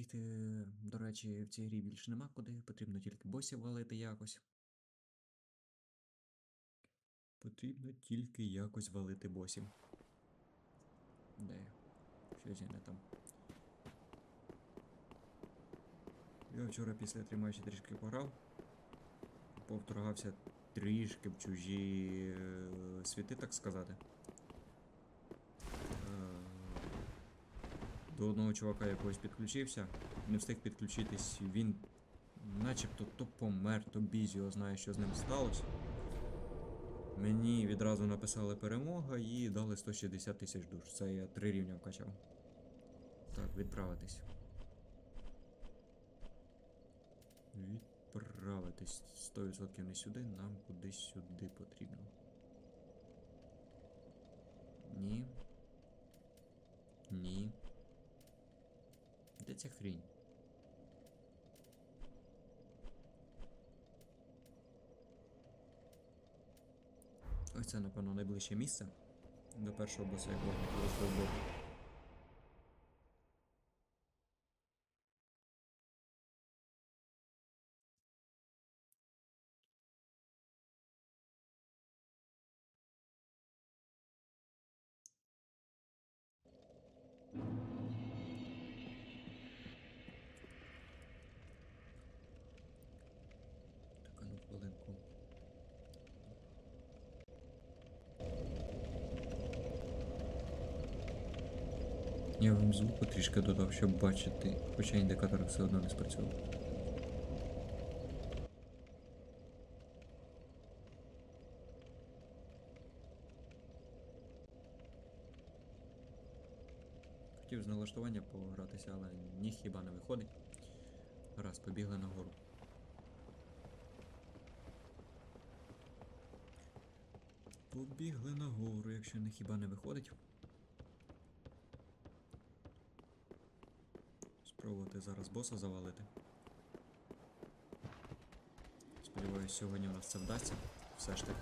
бігти, до речі, в цій грі більше нема куди, потрібно тільки босів валити якось. Потрібно тільки якось валити босів. Де? Щось я не там. Я вчора після тримаючи трішки пограв. Повторгався трішки в чужі е, світи, так сказати. До одного чувака якогось підключився, не встиг підключитись, він начебто то помер, то біз його знає, що з ним сталося. Мені відразу написали перемога і дали 160 тисяч душ. Це я три рівня вкачав. Так, відправитись. Відправитись 100% не сюди, нам кудись сюди потрібно. Ні. Ні. Де ця хрінь? Ось це, напевно, найближче місце до першого боса, якого я колись в Я вам звуку трішки додав, щоб бачити, хоча індикатор все одно не спрацював. Хотів з налаштування погратися, але ні хіба не виходить. Раз, побігли нагору. Побігли нагору, якщо не хіба не виходить. Спробувати зараз боса завалити. Сподіваюсь, сьогодні у нас це вдасться. Все ж таки.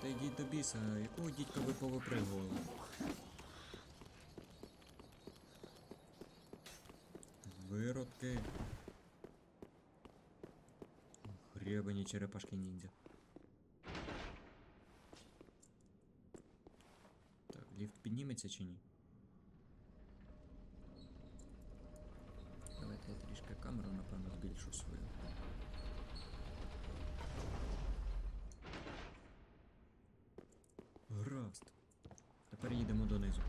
Та йдіть до біса, якого дідька ви повипригували? Виродки. Гребані черепашки ніндзя. Так, ліфт підніметься чи ні? Я трішки камеру, напевно, збільшу свою. Гаразд. Тепер їдемо донизу.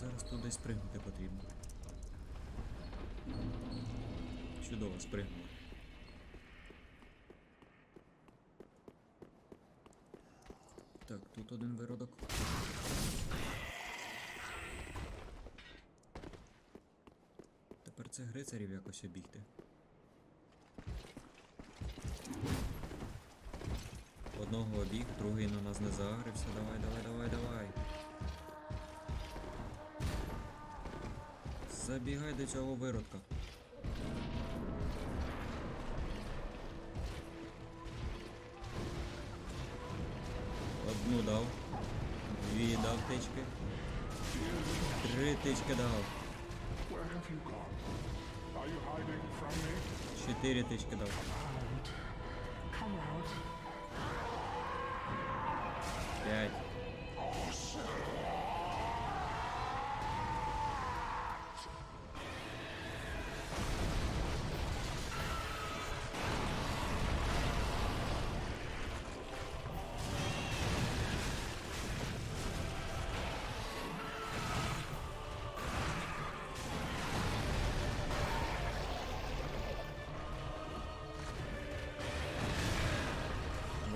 Зараз тут десь спригнути потрібно. Чудово, спригнули. Так, тут один виродок. Тепер це грицарів якось обігти. Одного обіг, другий на нас не загрився. Давай, давай, давай, давай. Забігай до цього виродка. Одну дав. Дві дав тички. Три тички дав. Чотири тички дав. П'ять.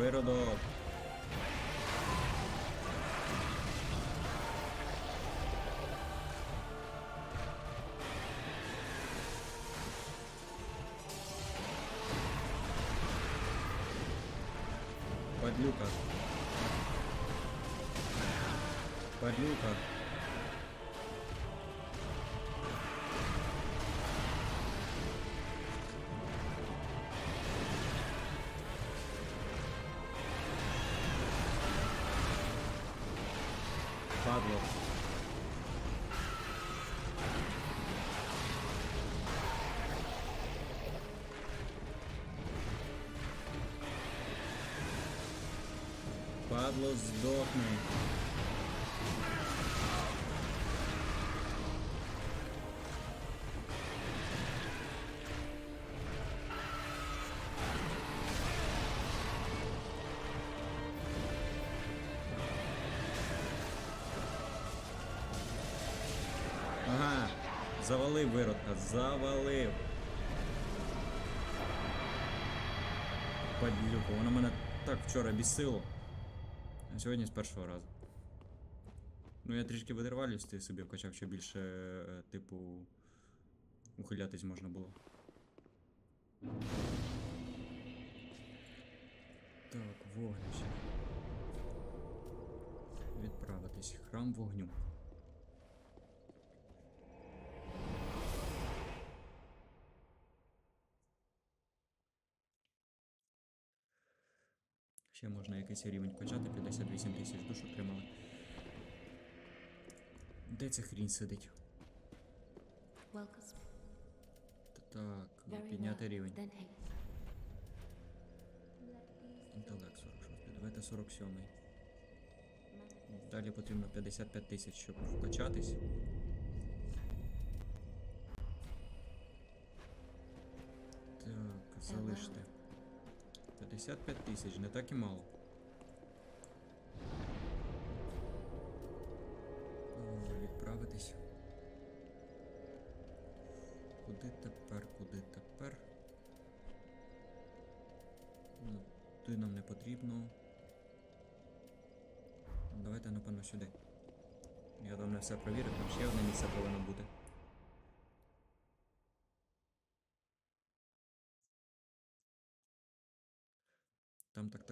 Виродок. Падлюка. Падлюка. Падло. Падло, здохни. Ага, завалив виродка, завалив. Падлюка, воно мене так вчора бісило. А сьогодні з першого разу. Ну я трішки витривалісти собі вкачав, що більше, е, типу, ухилятись можна було. Так, вогнище. Відправитись. Храм вогню. Ще можна якийсь рівень почати, 58 тисяч душ отримали. Де ця хрінь сидить? Так, підняти рівень. Інтелект 46. Давайте 47. Далі потрібно 55 тисяч, щоб вкачатись. Так, залиште. 55 тисяч, не так і мало. Відправитись. Куди тепер, куди тепер? Ну, туди нам не потрібно. Давайте, напевно, сюди. Я там все провірив, там ще одне місце повинно бути. Там так